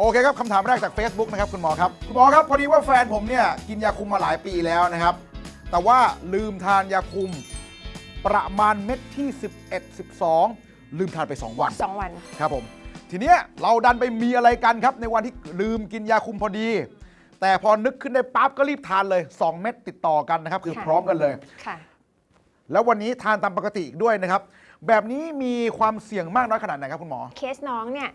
โอเคครับคำถามแรกจาก Facebook นะครับคุณหมอครับคุณหมอครับพอดีว่าแฟนผมเนี่ยกินยาคุมมาหลายปีแล้วนะครับ แต่ว่าลืมทานยาคุมประมาณเม็ดที่ 11 12 ลืมทานไป 2 วันสองวัน ครับผมทีเนี้ยเราดันไปมีอะไรกันครับ ในวันที่ลืมกินยาคุมพอดี แต่พอนึกขึ้นได้ปั๊บก็รีบทานเลย 2 เม็ดติดต่อกันนะครับ คือค่ะพร้อมกันเลยค่ะ แล้ววันนี้ทานตามปกติอีกด้วยนะครับ แบบนี้มีความเสี่ยงมากน้อยขนาดไหนครับคุณหมอ เคสน้องเนี่ย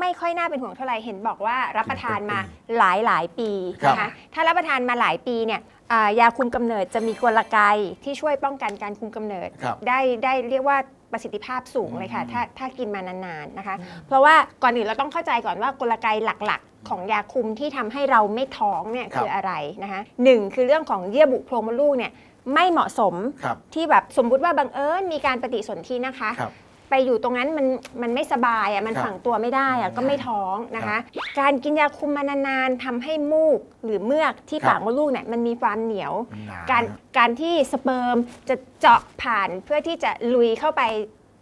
ไม่ค่อยน่าเป็นห่วงเท่าไหร่เห็นบอกว่ารับประทานมาหลายหลายๆปีนะครัคะบถ้ารับประทานมาหลายปีเนี่ยอ่ายาคุมกำเนิดจะมีกลไกที่ช่วยป้องกันการคุมกำเนิดครับได้ได้เรียกว่าประสิทธิภาพสูงเลยค่ะ ถ้าถ้ากินมานานๆนะคะ เพราะว่าก่อนอื่นเราต้องเข้าใจก่อนว่ากลไกหลักๆ ของยาคุมที่ทำให้เราไม่ท้องเนี่ยครับคืออะไรนะคะหนึ่งคือเรื่องของเยื่อบุโพรงมดลูกเนี่ยไม่เหมาะสมครับที่แบบสมมุติว่าบังเอิญมีการปฏิสนธินะคะครับ ไปอยู่ตรงนั้นมันมันไม่สบายอะมันครับ ฝังตัวไม่ได้อะก็ไม่ท้องนะครัคะบการกินยาคุมมานานๆทำให้มูกหรือเมือกที่ครับ ปากมดลูกเนี่ยมันมีความเหนียว หน การการที่สเปิร์มจะเจาะผ่านเพื่อที่จะลุยเข้าไป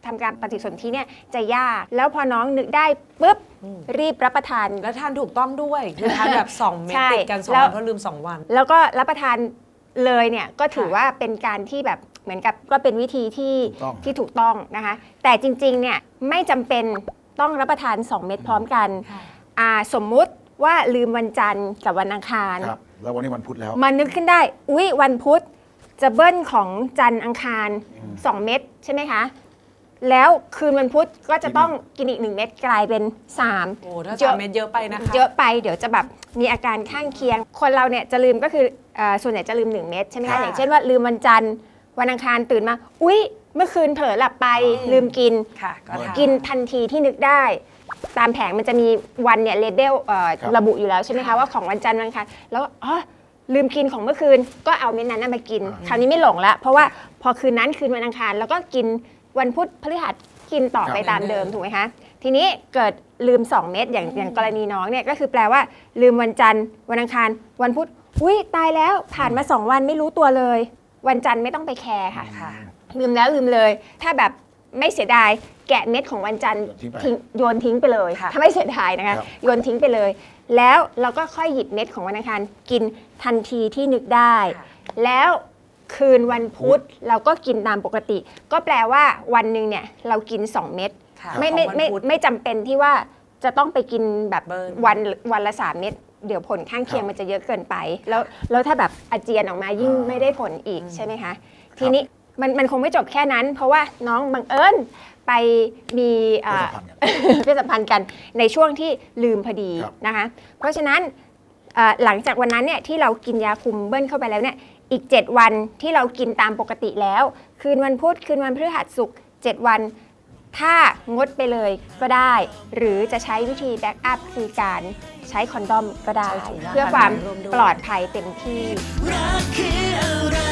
ทำการปฏิสนธิเนี่ยจะยาก แล้วพอน้องนึกได้ปุ๊บอืม รีบรับประทาน แล้วทานถูกต้องด้วยคือทานแบบ 2 เม็ดใช่ติดกันสองแล้ว วันเพราะลืม 2 วัน แล้วก็รับประทานเลยเนี่ยก็ถือค่ะ ว่าเป็นการที่แบบ เหมือนกับก็เป็นวิธีที่ถูกต้อง ที่ถูกต้องนะคะ แต่จริงๆเนี่ยไม่จำเป็นต้องรับประทาน 2 เม็ดพร้อมกันอ่าสมมุติว่าลืมวันจันทร์กับวันอังคาร ครับ แล้ววันนี้วันพุธแล้ว มันนึกขึ้นได้ อุ๊ย วันพุธจะเบิ้ลของจันทร์อังคาร2เม็ดใช่ไหมคะ แล้วคืนวันพุธก็จะต้องกินอีก 1 เม็ดกลายเป็น 3 โอ้ถ้าเยอะ สามเม็ดเยอะไปนะคะ เยอะไปเดี๋ยวจะแบบมีอาการข้างเคียง คนเราเนี่ยจะลืมก็คือเออส่วนใหญ่จะลืม 1 เม็ดใช่ไหมค่ะคะอย่างเช่นว่าลืมวันจันทร์ วันอังคารตื่นมา อุ๊ย เมื่อคืนเผลอหลับไปลืมกิน ค่ะก็ทานกินทันทีที่นึกได้ ตามแผงมันจะมีวันเนี่ยเลเดลครับ ระบุอยู่แล้วใช่ไหมคะค่ะว่าของวันจันทร์วันอังคารแล้วอ๋อลืมกินของเมื่อคืนก็เอาเม็ดนั้นนะมากินอ่าคราวนี้ไม่หลงละเพราะว่าพอคืนนั้นคืนวันอังคาร แล้วก็กินวันพุธพฤหัสกินต่อครับไปตามเดิมถูกไหมคะทีนี้เกิดลืม 2 เม็ดอย่างอย่างกรณีน้องเนี่ยก็คือแปลว่า ลืมวันจันทร์วันอังคาร วันพุธอุ้ยตายแล้วผ่านมา2วันไม่รู้ตัวเลย วันจันทร์ไม่ต้องไปแคร์ค่ะ ค่ะ ลืมแล้วลืมเลย ถ้าแบบไม่เสียดายแกะเม็ดของวันจันทร์ทิ้งไปทิ้งโยนทิ้งไปเลย ค่ะ ถ้าไม่เสียดายนะคะ ครับ โยนทิ้งไปเลย แล้วเราก็ค่อยหยิบเม็ดของวันอังคารกินทันทีที่นึกได้ค่ะแล้วคืนวันพุธเราก็กินตามปกติ ก็แปลว่าวันหนึ่งเนี่ยเรากิน 2 เม็ด ค่ะไม่ไม่ของวันไม่พุธ ไม่จำเป็นที่ว่าจะต้องไปกินแบบเบิร์น วันวันละสามเม็ด เดี๋ยวผลข้างเคียงครับมันจะเยอะเกินไป แล้วแล้วถ้าแบบอาเจียนออกมายิ่งอ่าไม่ได้ผลอีกใช่ไหมคะทีนี้มันมันคงไม่จบแค่นั้น เพราะว่าน้องบังเอิญไปมีอ่าเพศสัมพันธ์กันเพศสัมพันธ์กันในช่วงที่ลืมพอดีครับนะคะ เพราะฉะนั้นเอ่อหลังจากวันนั้นเนี่ยที่เรากินยาคุมเบิ้ลเข้าไปแล้วเนี่ยอีก 7 วันที่เรากินตามปกติแล้ว คืนวันพุธคืนวันพฤหัสศุกร์7วัน ถ้างดไปเลยก็ได้ หรือจะใช้วิธีแบ็กอัพคือการใช้คอนดอมก็ได้ใช้ถุงยางเพื่อความร่วมด้วยปลอดภัยเต็มที่รักคืออะไร